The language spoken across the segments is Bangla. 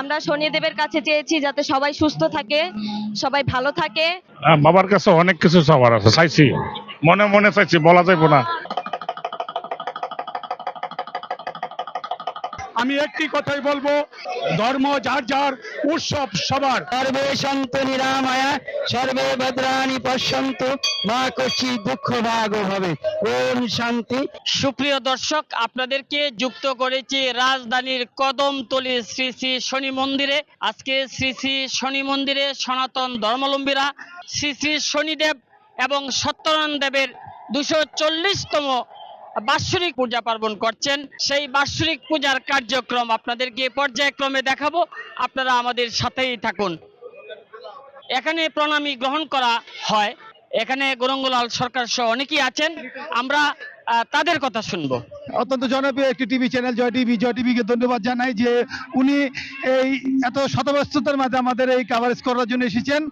আমরা শনিদেবের কাছে চেয়েছি যাতে সবাই সুস্থ থাকে, সবাই ভালো থাকে। বাবার কাছে অনেক কিছু চাওয়ার আছে, চাইছি। মনে মনে চাইছি, বলা যাইব না। আমি একটি কথাই বলব ধর্ম যার যার উৎসব সবার। সর্বে সন্তু নিরাময়া সর্বে ভদ্রাণি পশ্যন্তু মা কচি দুঃখ ভাগ হবে ওম শান্তি। সুপ্রিয় দর্শক আপনাদেরকে যুক্ত করেছি রাজধানীর কদমতলী শ্রী শ্রী শনি মন্দিরে। আজকে শ্রী শ্রী শনি মন্দিরে সনাতন ধর্মাবলম্বীরা শ্রী শ্রী শনিদেব এবং সত্যনারায়ণ দেবের দুশো চল্লিশতম বাৎসরিক পূজা পার্বণ করছেন। সেই বাৎসরিক পূজার কার্যক্রম আপনাদেরকে পর্যায়ক্রমে দেখাবো। আপনারা আমাদের সাথেই থাকুন। এখানে প্রণামী গ্রহণ করা হয়। এখানে গৌরঙ্গলাল সরকার সহ অনেকেই আছেন। আমরা তাদের কথা শুনব। অত্যন্ত জনপ্রিয় একটি TV channel, Joy TV. Joy টিভিকে ধন্যবাদ জানাই যে উনি এই এত শতব্যস্ততার মাঝে আমাদের এই কাভারেজ করার জন্য এসেছেন।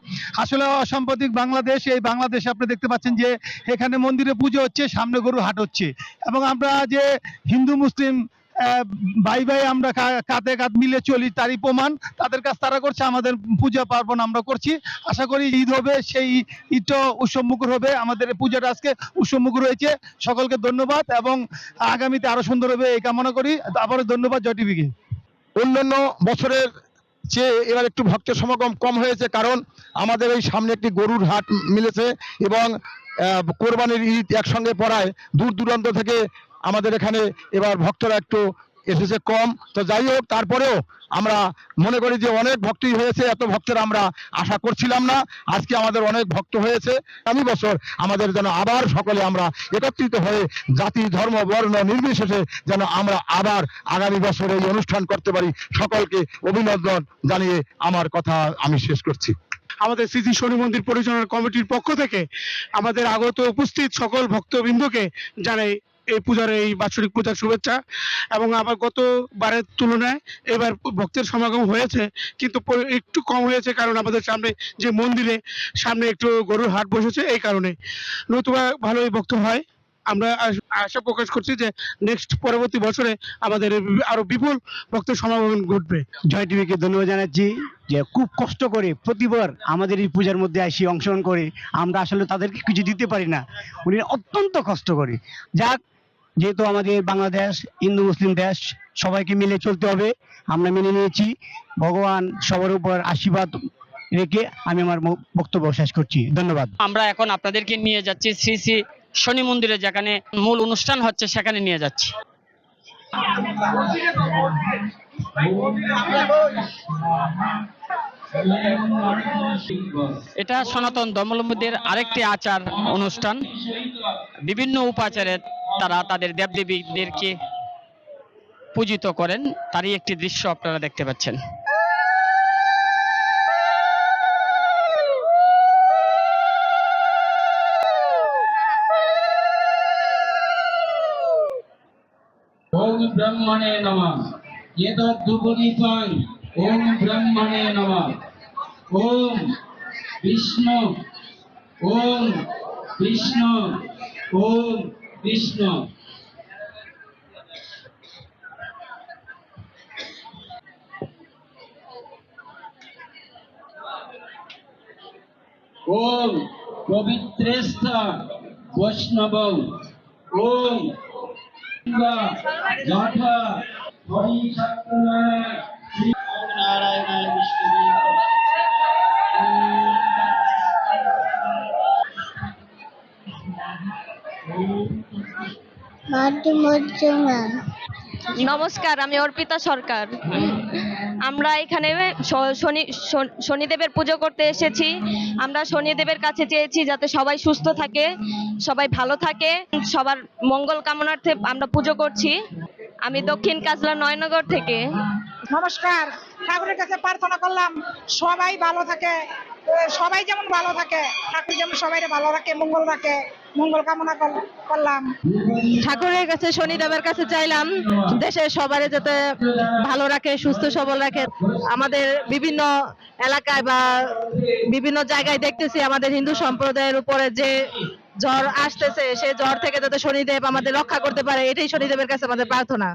আসলে অসাম্প্রতিক বাংলাদেশ, এই বাংলাদেশে আপনি দেখতে পাচ্ছেন যে এখানে মন্দিরে পুজো হচ্ছে, সামনে গরু হাট হচ্ছে। এবং আমরা যে হিন্দু, মুসলিম ভাই ভাই, আমরা কাঁধে কাঁধ মিলে চলি, তারই প্রমাণ। তাদের কাছ তারা করছে, আমাদের পূজা পার্বণ আমরা করছি। আশা করি ঈদ হবে, সেই ঈদটা উৎসবমুখর হবে। আমাদের পূজাটা আজকে উৎসবমুখর হয়েছে। সকলকে ধন্যবাদ এবং আগামীতে আরও সুন্দর হবে এই কামনা করি। আবারও ধন্যবাদ জয় অন্যান্য বছরের চেয়ে এবার একটু ভক্তের সমাগম কম হয়েছে, কারণ আমাদের এই সামনে একটি গরুর হাট মিলেছে এবং কোরবানির ঈদ একসঙ্গে পড়ায় দূর দূরান্ত থেকে আমাদের এখানে এবার ভক্তরা একটু এসেছে কম। তো যাই হোক, তারপরেও আমরা মনে করি যে অনেক ভক্তই হয়েছে, এত ভক্তের আমরা আশা করছিলাম না। আজকে আমাদের অনেক ভক্ত হয়েছে। আমি বছর আমাদের যেন আবার সকলে আমরা একত্রিত হয়ে জাতি, ধর্ম, বর্ণ নির্বিশেষে যেন আমরা আবার আগামী বছর এই অনুষ্ঠান করতে পারি। সকলকে অভিনন্দন জানিয়ে আমার কথা আমি শেষ করছি। আমাদের শ্রী শনি মন্দির পরিচালনা কমিটির পক্ষ থেকে আমাদের আগত উপস্থিত সকল ভক্তবৃন্দকে জানাই এই পূজার এই বাৎসরিক পূজার শুভেচ্ছা এবং আবার গতবারের তুলনায় এবার ভক্তের সমাগম হয়েছে, কিন্তু একটু কম হয়েছে কারণ আমাদের সামনে যে মন্দিরে সামনে একটু গরুর হাট বসেছে এই কারণে। নতুবা ভালোই ভক্ত হয়। আমরা আশা প্রকাশ করছি যে নেক্সট পরবর্তী বছরে আমাদের আরও বিপুল ভক্তের সমাগম ঘটবে। জয় টিভিকে ধন্যবাদ জানাচ্ছি যে খুব কষ্ট করে প্রতিবার আমাদের এই পূজার মধ্যে আসি অংশগ্রহণ করে। আমরা আসলে তাদেরকে কিছু দিতে পারি না। উনি অত্যন্ত কষ্ট করে। যাক যেহেতু আমাদের বাংলাদেশ, হিন্দু, মুসলিম দেশ, সবাইকে মিলে চলতে হবে, আমরা মেনে নিয়েছি। ভগবান সবার উপর আশীর্বাদ রেখে আমি আমার বক্তব্য শেষ করছি। ধন্যবাদ। আমরা এখন আপনাদেরকে নিয়ে যাচ্ছি শ্রী শ্রী শনি মন্দিরে, যেখানে মূল অনুষ্ঠান হচ্ছে, সেখানে নিয়ে যাচ্ছি। এটা সনাতন ধর্মাবলম্বীদের আরেকটি আচার অনুষ্ঠান। বিভিন্ন উপাচারে তারা তাদের দেবদেবীদেরকে পূজিত করেন। তারই একটি দৃশ্য আপনারা দেখতে পাচ্ছেন। ওম ব্রহ্মণে নমঃ। এতদ্দুপদীপং ওম ব্রহ্মণে নমঃ। ওম বিষ্ণু ওম বিষ্ণু, ওম বিষ্ণু ওম পবিত্রেস্থ বৈষ্ণব। ওম শ্রী নারায়ণ বিষ্ণু নমস্কার আমি অর্পিতা সরকার। আমরা এখানে শনি শনিদেবের পুজো করতে এসেছি। আমরা শনিদেবের কাছে চেয়েছি যাতে সবাই সুস্থ থাকে সবাই ভালো থাকে সবার মঙ্গল কামনার্থে আমরা পুজো করছি। আমি দক্ষিণ কাজলা নয়নগর থেকে। নমস্কার। ঠাকুরের কাছে প্রার্থনা করলাম, সবাই ভালো থাকে। সবাই যেমন ভালো থাকে, ঠাকুর যেমন সবাই ভালো রাখে, মঙ্গল রাখে, মঙ্গল কামনা কর- করলাম। ঠাকুরের কাছে, শনিদেবের কাছে চাইলাম দেশের সবারে যাতে ভালো রাখে, সুস্থ সবল রাখে। আমাদের বিভিন্ন এলাকায় বা বিভিন্ন জায়গায় দেখতেছি, আমাদের হিন্দু সম্প্রদায়ের উপরে যে জ্বর আসতেছে, সে ঝড় থেকে যাতে শনিদেব আমাদের রক্ষা করতে পারে, এটাই শনিদেবের কাছে আমাদের প্রার্থনা।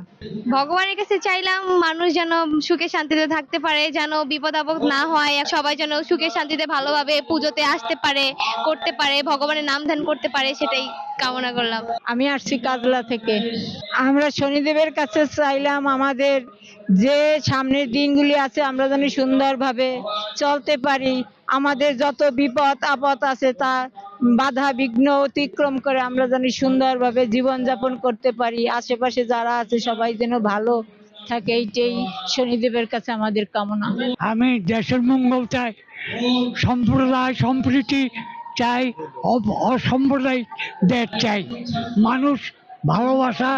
ভগবানের কাছে চাইলাম মানুষ যেন সুখে শান্তিতে থাকতে পারে, যেন বিপদ আপদ না হয় সবাই যেন সুখে শান্তিতে ভালোভাবে পুজোতে আসতে পারে, করতে পারে, ভগবানের নাম ধ্যান করতে পারে, সেটাই। কামনা করলাম। আমি আসছি কাজলা থেকে। আমরা শনিদেবের কাছে চাইলাম আমাদের যে সামনের দিনগুলি আছে আমরা যেন সুন্দরভাবে চলতে পারি। আমাদের যত বিপদ আপদ আছে তা বাধা বিঘ্ন অতিক্রম করে আমরা যেন সুন্দরভাবে জীবনযাপন করতে পারি। আশেপাশে যারা আছে সবাই যেন ভালো থাকে এইটাই শনিদেবের কাছে আমাদের কামনা। আমি দেশের মঙ্গল চাই। সম্প্রদায় সম্প্রীতি চাই অসাম্প্রদায়িক দেশ চাই। মানুষ ভালোবাসা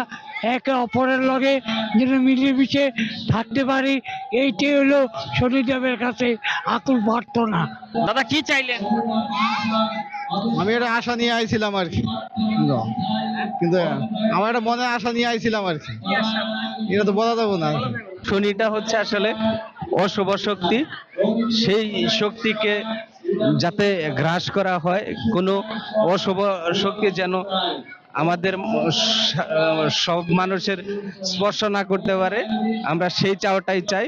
একে অপরের লগে যেন মিলেমিশে থাকতে পারি এইটাই হলো শনিদেবের কাছে আকুল প্রার্থনা। দাদা কি চাইলেন? আমি একটা আশা নিয়ে আইছিলাম আর কি। কিন্তু আমার একটা মনে আশা নিয়ে আইছিলাম আর কি। এটা তো বলা যাব না। শনিটা হচ্ছে আসলে অশুভ শক্তি। সেই শক্তিকে যাতে গ্রাস করা হয় কোনো অশুভ শক্তি যেন আমাদের সব মানুষের স্পর্শ না করতে পারে আমরা সেই চাওয়াটাই চাই।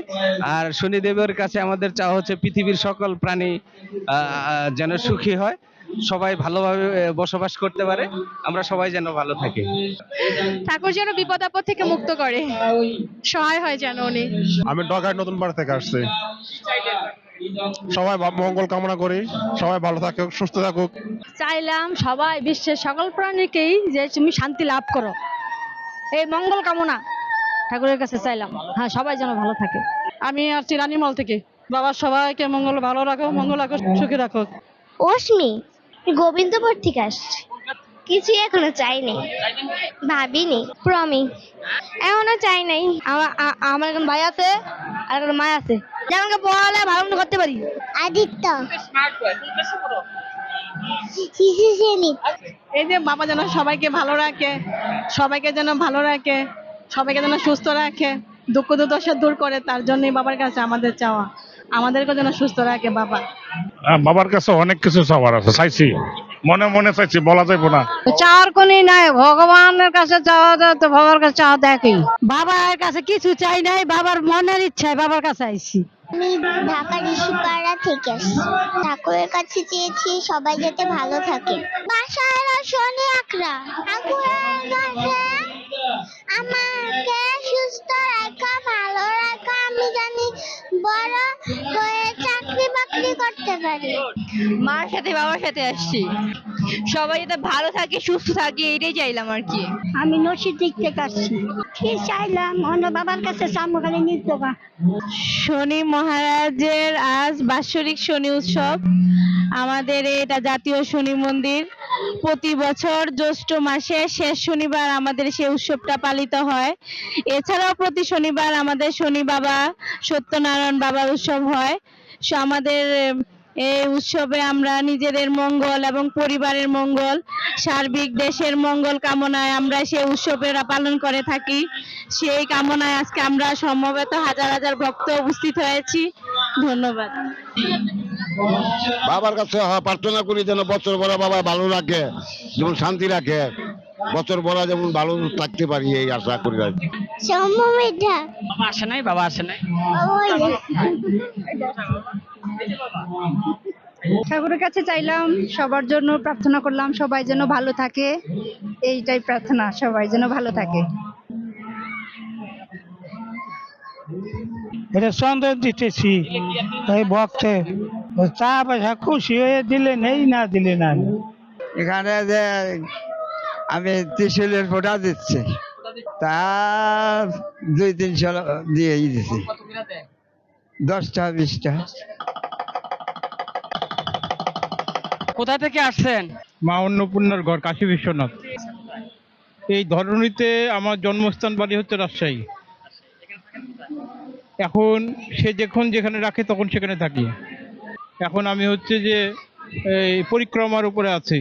আর শনিদেবের কাছে আমাদের চাওয়া হচ্ছে পৃথিবীর সকল প্রাণী যেন সুখী হয় সবাই ভালোভাবে বসবাস করতে পারে আমরা সবাই যেন ভালো থাকি। ঠাকুর যেন বিপদ আপদ থেকে মুক্ত করে সহায় হয় যেন উনি। আমি ডগায় নতুন বাড়ি থেকে আসছি। সবাই মঙ্গল কামনা করি। সবাই ভালো থাকুক সুস্থ থাকুক। চাইলাম সবাই বিশ্বের সকল প্রাণীকেই যে তুমি শান্তি লাভ করো। এই মঙ্গল কামনা ঠাকুরের কাছে চাইলাম। হ্যাঁ সবাই যেন ভালো থাকে। আমি আসছি রানীমল থেকে। বাবা সবাইকে মঙ্গল ভালো রাখো মঙ্গল রাখো সুখী রাখো। অশ্মি গোবিন্দপুর থেকে আসছি কিছুই এখনও চাইনি। ভাবিনি প্রমি এখনও চাই নাই। আমার আমার এখন ভাই আছে আর এখন মা আছে। যেমনকে পড়ালে ভালো মতো করতে পারি। আদিত্য। এই যে বাবা যেন সবাইকে ভালো রাখে সবাইকে যেন ভালো রাখে সবাইকে যেন সুস্থ রাখে দুঃখ দুর্দশা দূর করে তার জন্যই বাবার কাছে আমাদের চাওয়া। আমাদেরকে যেন সুস্থ রাখে বাবা। বাবার কাছে অনেক কিছু চাওয়ার আছে চাইছি। মনে মনে চাইছি বলা যাব না। চাওয়ার কোনই নাই ভগবানের কাছে চাওয়া তো বাবার কাছে চাওয়া দেখি বাবার কাছে কিছু চাই নাই বাবার মনের ইচ্ছায় বাবার কাছে আইছি। আমি ঢাকা ঋষিপাড়া থেকে আসছি ঠাকুরের কাছে চেয়েছি সবাই যাতে ভালো থাকে। বাসায় শনি আকরা ঠাকুরের কাছে আমাকে সুস্থ রাখা ভালো রাখা আমি জানি বড় হয়ে চাকরি বাকরি করতে পারি। মার সাথে বাবার সাথে আসছি। সবাই যাতে ভালো থাকে সুস্থ থাকে এটাই চাইলাম আর কি। আমি নসির দিক থেকে আসছি। কি চাইলাম? অন্য বাবার কাছে নিজ দেবা শনি মহারাজের আজ বাৎসরিক শনি উৎসব। আমাদের এটা জাতীয় শনি মন্দির। প্রতি বছর জ্যৈষ্ঠ মাসে শেষ শনিবার আমাদের সেই উৎসবটা পালিত হয়। এছাড়াও প্রতি শনিবার আমাদের শনি বাবা সত্যনারায়ণ বাবার উৎসব হয়। আমাদের এই উৎসবে আমরা নিজেদের মঙ্গল এবং পরিবারের মঙ্গল, সার্বিক দেশের মঙ্গল কামনায় আমরা সেই উৎসবেরা পালন করে থাকি। সেই কামনায় আজকে আমরা সমবেত হাজার হাজার ভক্ত উপস্থিত হয়েছি। ধন্যবাদ। বাবার কাছে প্রার্থনা করি যেন বছর বড় বাবা ভালো রাখে, যেমন শান্তি রাখে। বছর বড় যেমন ভালো থাকতে পারি এই আশা করি আর সম্ভবিতা বাবা আসে নাই? বাবা আসে নাই? ঠাকুরের কাছে চাইলাম সবার জন্য প্রার্থনা করলাম সবাই যেন ভালো থাকে। এইটাই প্রার্থনা সবাই যেন ভালো থাকে। এটা সন্দেহ দিতেছি এই ভক্তে। চা পয়সা খুশি হয়ে দিলেন এই না দিলেন না এখানে যে আমি ত্রিশুলের ফোটা দিচ্ছি। তা দুই তিনশো দিয়ে দিছি। দশটা বিশটা কোথা থেকে আসছেন? মা অন্নপূর্ণার ঘর কাশী বিশ্বনাথ। এই ধরনীতে আমার জন্মস্থান বাড়ি হচ্ছে রাজশাহী। এখন সে যখন যেখানে রাখে তখন সেখানে থাকি। এখন আমি হচ্ছে যে এই পরিক্রমার উপরে আছি।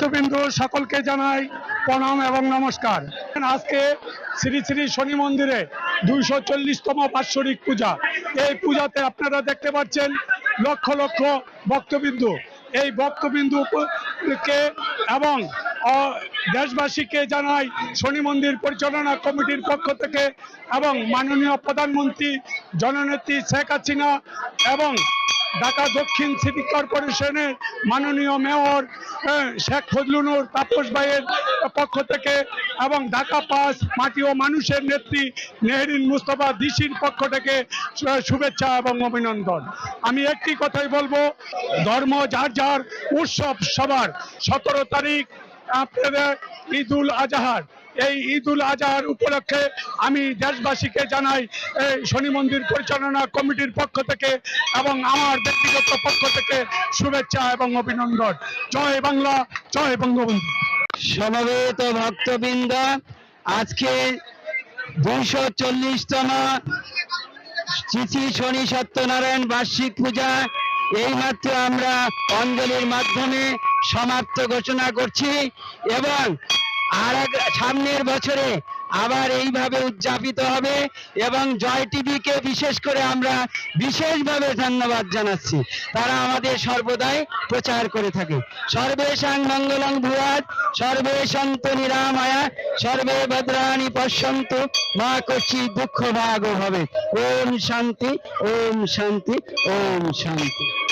ভক্তবিন্দু সকলকে জানাই প্রণাম এবং নমস্কার। আজকে শ্রী শ্রী শনি মন্দিরে দুইশো চল্লিশতম বাৎসরিক পূজা। এই পূজাতে আপনারা দেখতে পাচ্ছেন লক্ষ লক্ষ ভক্তবিন্দু। এই ভক্তবিন্দুকে এবং দেশবাসীকে জানাই শনি মন্দির পরিচালনা কমিটির পক্ষ থেকে এবং মাননীয় প্রধানমন্ত্রী, জননেত্রী শেখ হাসিনা এবং ঢাকা দক্ষিণ সিটি কর্পোরেশনের মাননীয় মেয়র শেখ ফজলুনুর তাপস ভাইয়ের পক্ষ থেকে এবং ঢাকা পাস মাটি ও মানুষের নেত্রী নেহরিন মুস্তফা দিশির পক্ষ থেকে শুভেচ্ছা এবং অভিনন্দন। আমি একটি কথাই বলব, ধর্ম যার যার উৎসব সবার। সতেরো তারিখ আপনাদের ঈদুল আজহার। এই ঈদুল আজহার উপলক্ষে আমি দেশবাসীকে জানাই, এই শনি মন্দির পরিচালনা কমিটির পক্ষ থেকে এবং আমার ব্যক্তিগত পক্ষ থেকে শুভেচ্ছা এবং অভিনন্দন। জয় বাংলা, জয় বঙ্গবন্ধু। সমবেত ভক্তবৃন্দ, আজকে দুইশো চল্লিশতম শ্রী শ্রী শনি সত্যনারায়ণ বার্ষিক পূজা। এইমাত্র আমরা অঞ্জলির মাধ্যমে সমাপ্ত ঘোষণা করছি এবং আর এক- সামনের বছরে আবার এইভাবে উদযাপিত হবে এবং জয় টিভিকে বিশেষ করে আমরা বিশেষভাবে ধন্যবাদ জানাচ্ছি। তারা আমাদের সর্বদাই প্রচার করে থাকে। সর্বেশাং মঙ্গলং ভুয়াত সর্বে সন্তু নিরাময়া, সর্বে ভদ্রাণি পশ্যন্তু, মা কচি দুঃখ ভাগ হবে ওম শান্তি ওম শান্তি ওম শান্তি।